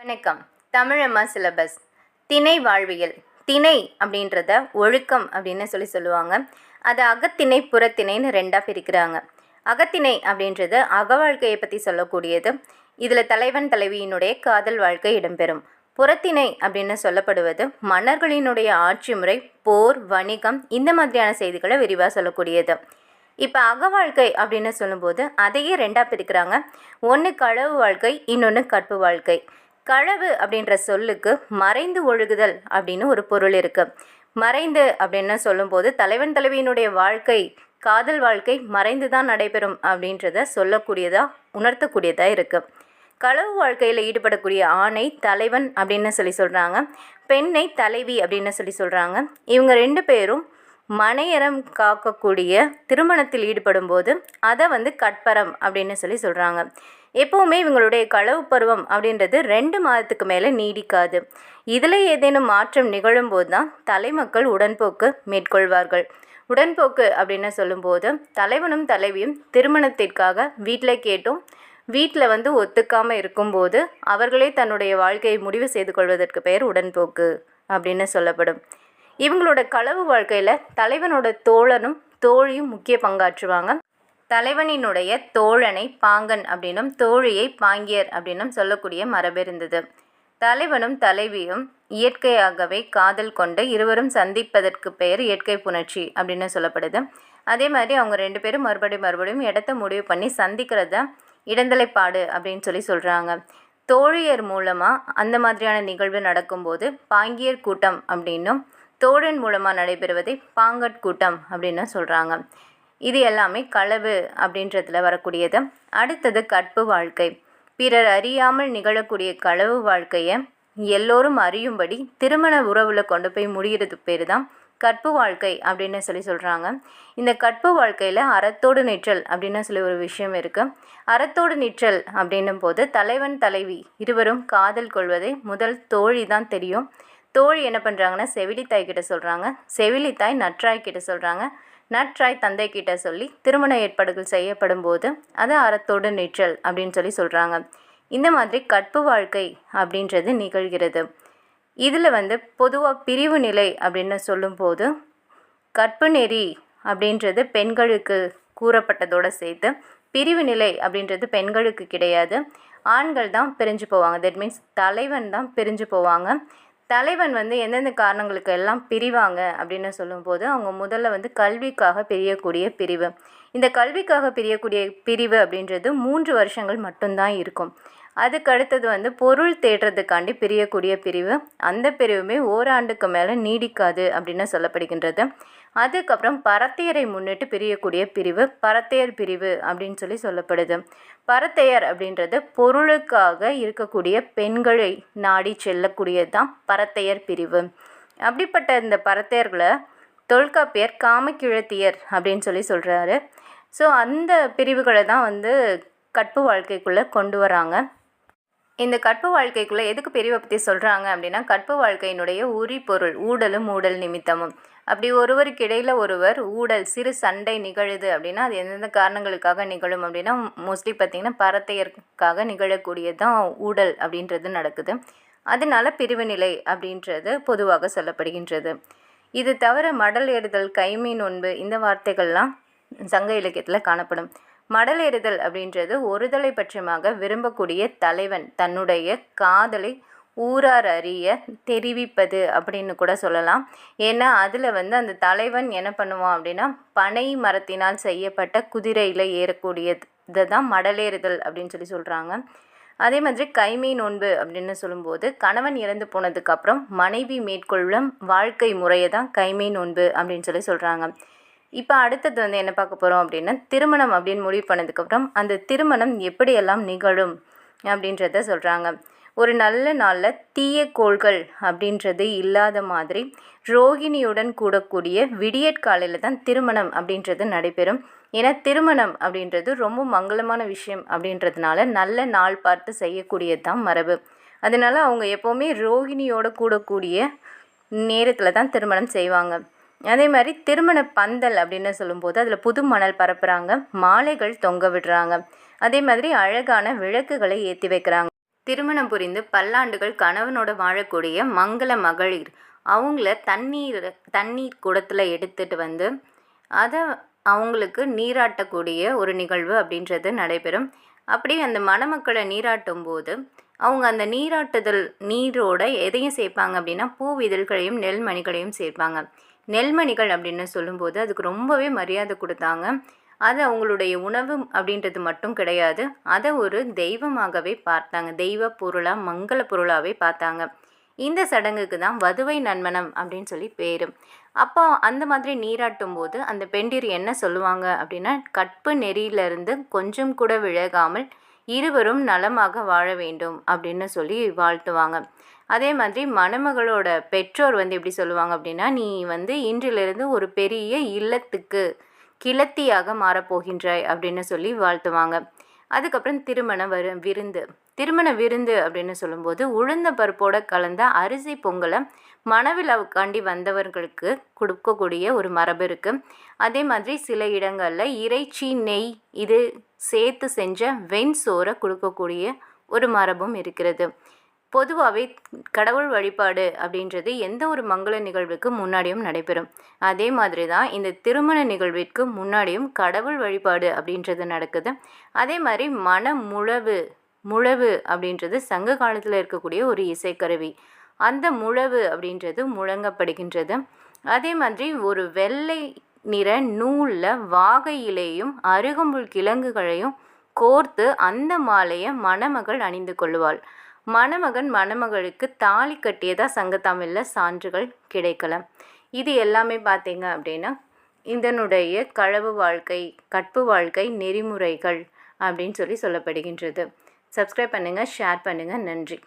வணக்கம். தமிழம்மா சிலபஸ் திணை வாழ்வியல். திணை அப்படின்றத ஒழுக்கம் அப்படின்னு சொல்லி சொல்லுவாங்க. அதை அகத்திணை புறத்திணைன்னு ரெண்டாக பிரிக்கிறாங்க. அகத்திணை அப்படின்றது அக வாழ்க்கையை பற்றி சொல்லக்கூடியது. இதில் தலைவன் தலைவியினுடைய காதல் வாழ்க்கை இடம்பெறும். புறத்திணை அப்படின்னு சொல்லப்படுவது மன்னர்களினுடைய ஆட்சி முறை போர் வணிகம் இந்த மாதிரியான செய்திகளை விரிவாக சொல்லக்கூடியது. இப்போ அக வாழ்க்கை அப்படின்னு சொல்லும்போது அதையே ரெண்டாக பிரிக்கிறாங்க. ஒன்று களவு வாழ்க்கை இன்னொன்று கற்பு வாழ்க்கை. களவு அப்படின்ற சொல்லுக்கு மறைந்து ஒழுகுதல் அப்படின்னு ஒரு பொருள் இருக்குது மறைந்து அப்படின்னு சொல்லும்போது தலைவன் தலைவியினுடைய வாழ்க்கை காதல் வாழ்க்கை மறைந்து தான் நடைபெறும் அப்படின்றத சொல்லக்கூடியதா உணர்த்தக்கூடியதா இருக்குது களவு வாழ்க்கையில் ஈடுபடக்கூடிய ஆணை தலைவன் அப்படின்னு சொல்லி சொல்கிறாங்க பெண்ணை தலைவி அப்படின்னு சொல்லி சொல்கிறாங்க இவங்க ரெண்டு பேரும் மனையறம் காக்கக்கூடிய திருமணத்தில் ஈடுபடும் போது அதை வந்து கட்பரம் அப்படின்னு சொல்லி சொல்கிறாங்க எப்போவுமே இவங்களுடைய களவு பருவம் அப்படின்றது ரெண்டு மாதத்துக்கு மேலே நீடிக்காது. இதில் ஏதேனும் மாற்றம் நிகழும்போது தான் தலைமக்கள் உடன்போக்கு மேற்கொள்வார்கள். உடன்போக்கு அப்படின்னு சொல்லும்போது தலைவனும் தலைவியும் திருமணத்திற்காக வீட்டில் கேட்டும். வீட்டில் வந்து ஒத்துக்காமல் இருக்கும்போது அவர்களே தன்னுடைய வாழ்க்கையை முடிவு செய்து கொள்வதற்கு பெயர் உடன்போக்கு அப்படின்னு சொல்லப்படும். இவங்களோட களவு வாழ்க்கையில் தலைவனோட தோழனும் தோழியும் முக்கிய பங்காற்றுவாங்க. தலைவனினுடைய தோழனை பாங்கன் அப்படின்னும் தோழியை பாங்கியர் அப்படின்னும் சொல்லக்கூடிய மரபு இருந்தது. தலைவனும் தலைவியும் இயற்கையாகவே காதல் கொண்டு இருவரும் சந்திப்பதற்கு பெயர் இயற்கை புணர்ச்சி அப்படின்னு சொல்லப்படுது. அதே மாதிரி அவங்க ரெண்டு பேரும் மறுபடியும் மறுபடியும் இடத்த முடிவு பண்ணி சந்திக்கிறத இடந்தலைப்பாடு அப்படின்னு சொல்லி சொல்கிறாங்க தோழியர் மூலமாக அந்த மாதிரியான நிகழ்வு நடக்கும்போது பாங்கியர் கூட்டம் அப்படின்னும் தோழன் மூலமாக நடைபெறுவதை பாங்கட் கூட்டம் அப்படின்னு சொல்கிறாங்க இது எல்லாமே களவு அப்படின்றதுல வரக்கூடியது. அடுத்தது கற்பு வாழ்க்கை. பிறர் அறியாமல் நிகழக்கூடிய களவு வாழ்க்கையை எல்லோரும் அறியும்படி திருமண உறவில் கொண்டு போய் முடிகிறது பேர் தான் கற்பு வாழ்க்கை அப்படின்னு சொல்லி சொல்கிறாங்க இந்த கற்பு வாழ்க்கையில் அறத்தோடு நிற்றல் அப்படின்னு சொல்லி ஒரு விஷயம் இருக்குது அறத்தோடு நிற்றல் அப்படின்னும் போது தலைவன் தலைவி இருவரும் காதல் கொள்வதை முதல் தோழி தான் தெரியும். தோழி என்ன பண்ணுறாங்கன்னா செவிலித்தாய் கிட்ட சொல்கிறாங்க செவிலித்தாய் நற்றாய் கிட்ட சொல்கிறாங்க நட்ராய் தந்தை கிட்ட சொல்லி திருமண ஏற்பாடுகள் செய்யப்படும் போது அது அறத்தோடு நிற்றல் அப்படின்னு சொல்லி சொல்கிறாங்க இந்த மாதிரி கற்பு வாழ்க்கை அப்படின்றது நிகழ்கிறது. இதில் வந்து பொதுவாக பிரிவு நிலை அப்படின்னு சொல்லும்போது கற்பு நெறி அப்படின்றது பெண்களுக்கு கூறப்பட்டதோடு சேர்த்து பிரிவு நிலை அப்படின்றது பெண்களுக்கு கிடையாது. ஆண்கள் தான் பிரிஞ்சு போவாங்க. தட் மீன்ஸ் தலைவன் தான் பிரிஞ்சு போவாங்க. தலைவன் வந்து எந்தெந்த காரணங்களுக்கு எல்லாம் பிரிவாங்க அப்படின்னு சொல்லும்போது அவங்க முதல்ல வந்து கல்விக்காக பிரியக்கூடிய பிரிவு. இந்த கல்விக்காக பிரியக்கூடிய பிரிவு அப்படின்றது மூன்று வருஷங்கள் மட்டும்தான் இருக்கும். அதுக்கு அடுத்தது வந்து பொருள் தேடுறதுக்காண்டி பிரியக்கூடிய பிரிவு. அந்த பிரிவுமே ஓராண்டுக்கு மேலே நீடிக்காது அப்படின்னு சொல்லப்படுகின்றது. அதுக்கப்புறம் பரத்தையரை முன்னிட்டு பிரியக்கூடிய பிரிவு பரத்தையர் பிரிவு அப்படின்னு சொல்லி சொல்லப்படுது. பரத்தையர் அப்படின்றது பொருளுக்காக இருக்கக்கூடிய பெண்களை நாடி செல்லக்கூடியது தான் பரத்தையர் பிரிவு. அப்படிப்பட்ட இந்த பரத்தையர்களை தொல்காப்பியர் காமக்கிழத்தியர் அப்படின்னு சொல்லி சொல்கிறாரு ஸோ அந்த பிரிவுகளை தான் வந்து கற்பு வாழ்க்கைக்குள்ளே கொண்டு வராங்க. இந்த கற்பு வாழ்க்கைக்குள்ளே எதுக்கு பிரிவை பற்றி சொல்கிறாங்க அப்படின்னா கற்பு வாழ்க்கையினுடைய உரி பொருள் ஊடலும் ஊடல் நிமித்தமும். அப்படி ஒருவருக்கு இடையில் ஒருவர் ஊடல் சிறு சண்டை நிகழுது அப்படின்னா அது எந்தெந்த காரணங்களுக்காக நிகழும் அப்படின்னா மோஸ்ட்லி பார்த்திங்கன்னா பரத்தையருக்காக நிகழக்கூடியது தான் ஊடல் அப்படின்றது நடக்குது. அதனால பிரிவு நிலை அப்படின்றது பொதுவாக சொல்லப்படுகின்றது. இது தவிர மடல் ஏறுதல் கைமீன் உண்பு இந்த வார்த்தைகள்லாம் சங்க இலக்கியத்தில் காணப்படும். மடலேறுதல் அப்படின்றது ஒருதலை பட்சமாக விரும்பக்கூடிய தலைவன். தன்னுடைய காதலை ஊரார் அறிய தெரிவிப்பது அப்படின்னு கூட சொல்லலாம். ஏன்னா அதில் வந்து அந்த தலைவன் என்ன பண்ணுவான் அப்படின்னா பனை மரத்தினால் செய்யப்பட்ட குதிரையில் ஏறக்கூடியதை தான் மடலேறுதல் அப்படின்னு சொல்லி சொல்கிறாங்க அதே மாதிரி கைமை நோன்பு அப்படின்னு சொல்லும்போது கணவன் இறந்து போனதுக்கப்புறம் மனைவி மேற்கொள்ளும் வாழ்க்கை முறையை தான் கைமை நோன்பு அப்படின்னு சொல்லி சொல்கிறாங்க இப்போ அடுத்தது வந்து என்ன பார்க்க போகிறோம் அப்படின்னா திருமணம் அப்படின்னு முடிவு பண்ணதுக்கப்புறம் அந்த திருமணம் எப்படியெல்லாம் நிகழும் அப்படின்றத சொல்கிறாங்க ஒரு நல்ல நாளில் தீய கோள்கள் அப்படின்றது இல்லாத மாதிரி ரோகிணியுடன் கூடக்கூடிய விடியற்காலையில் தான் திருமணம் அப்படின்றது நடைபெறும். ஏன்னா திருமணம் அப்படின்றது ரொம்ப மங்களமான விஷயம் அப்படின்றதுனால நல்ல நாள் பார்த்து செய்யக்கூடியது தான் மரபு. அதனால் அவங்க எப்போவுமே ரோகிணியோட கூடக்கூடிய நேரத்தில் தான் திருமணம் செய்வாங்க. அதே மாதிரி திருமண பந்தல் அப்படின்னு சொல்லும்போது அதில் புது மணல் பரப்புகிறாங்க மாலைகள் தொங்க விடுறாங்க. அதே மாதிரி அழகான விளக்குகளை ஏற்றி வைக்கிறாங்க. திருமணம் புரிந்து பல்லாண்டுகள் கணவனோட வாழக்கூடிய மங்கள மகளிர் அவங்கள தண்ணீர் தண்ணீர் குடத்தில் எடுத்துகிட்டு வந்து அதை அவங்களுக்கு நீராட்டக்கூடிய ஒரு நிகழ்வு அப்படின்றது நடைபெறும். அப்படி அந்த மணமக்களை நீராட்டும் போது அவங்க அந்த நீராட்டுதல் நீரோட எதையும் சேர்ப்பாங்க அப்படின்னா பூ இதழ்களையும் நெல்மணிகளையும் சேர்ப்பாங்க. நெல்மணிகள் அப்படின்னு சொல்லும்போது அதுக்கு ரொம்பவே மரியாதை கொடுத்தாங்க. அது அவங்களுடைய உணவு அப்படின்றது மட்டும் கிடையாது. அதை ஒரு தெய்வமாகவே பார்த்தாங்க. தெய்வ பொருளாக மங்கள பொருளாகவே பார்த்தாங்க. இந்த சடங்குக்கு தான் வதுவை நன்மனம் அப்படின்னு சொல்லி பேர். அப்போ அந்த மாதிரி நீராட்டும் போது அந்த பெண்டிர் என்ன சொல்லுவாங்க அப்படின்னா கற்பு நெறியிலிருந்து கொஞ்சம் கூட விலகாமல் இருவரும் நலமாக வாழ வேண்டும் அப்படின்னு சொல்லி வாழ்த்துவாங்க. அதே மாதிரி மணமகளோட பெற்றோர் வந்து எப்படி சொல்லுவாங்க அப்படின்னா நீ வந்து இன்றிலிருந்து ஒரு பெரிய இல்லத்துக்கு கிளத்தியாக மாறப்போகின்றாய் அப்படின்னு சொல்லி வாழ்த்துவாங்க. அதுக்கப்புறம் திருமண வரு விருந்து. திருமண விருந்து அப்படின்னு சொல்லும்போது உளுந்த பருப்போட கலந்த அரிசி பொங்கலை மணவிழாவுக்காண்டி வந்தவர்களுக்கு கொடுக்கக்கூடிய ஒரு மரபு இருக்குது அதே மாதிரி சில இடங்களில் இறைச்சி நெய் இது சேர்த்து செஞ்ச வெண் சோறை கொடுக்கக்கூடிய ஒரு மரபும் இருக்கிறது. பொதுவாகவே கடவுள் வழிபாடு அப்படின்றது எந்த ஒரு மங்கள நிகழ்வுக்கு முன்னாடியும் நடைபெறும். அதே மாதிரி தான் இந்த திருமண நிகழ்விற்கு முன்னாடியும் கடவுள் வழிபாடு அப்படின்றது நடக்குது. அதே மாதிரி மனமுழவு முழவு முழவு அப்படின்றது சங்க காலத்தில் இருக்கக்கூடிய ஒரு இசைக்கருவி. அந்த முழவு அப்படின்றது முழங்கப்படுகின்றது. அதே மாதிரி ஒரு வெள்ளை நிற நூலில் வாகை இலையும் அருகம்புல் கிழங்குகளையும் கோர்த்து அந்த மாலையை மணமகள் அணிந்து கொள்ளுவாள். மணமகன் மணமகளுக்கு தாலி கட்டியதாக சங்கத்தமிழில் சான்றுகள் கிடைக்கலாம் இது எல்லாமே பார்த்தீங்க அப்படின்னா இதனுடைய களவு வாழ்க்கை கற்பு வாழ்க்கை நெறிமுறைகள் அப்படின்னு சொல்லி சொல்லப்படுகின்றது. சப்ஸ்கிரைப் பண்ணுங்கள் ஷேர் பண்ணுங்கள் நன்றி.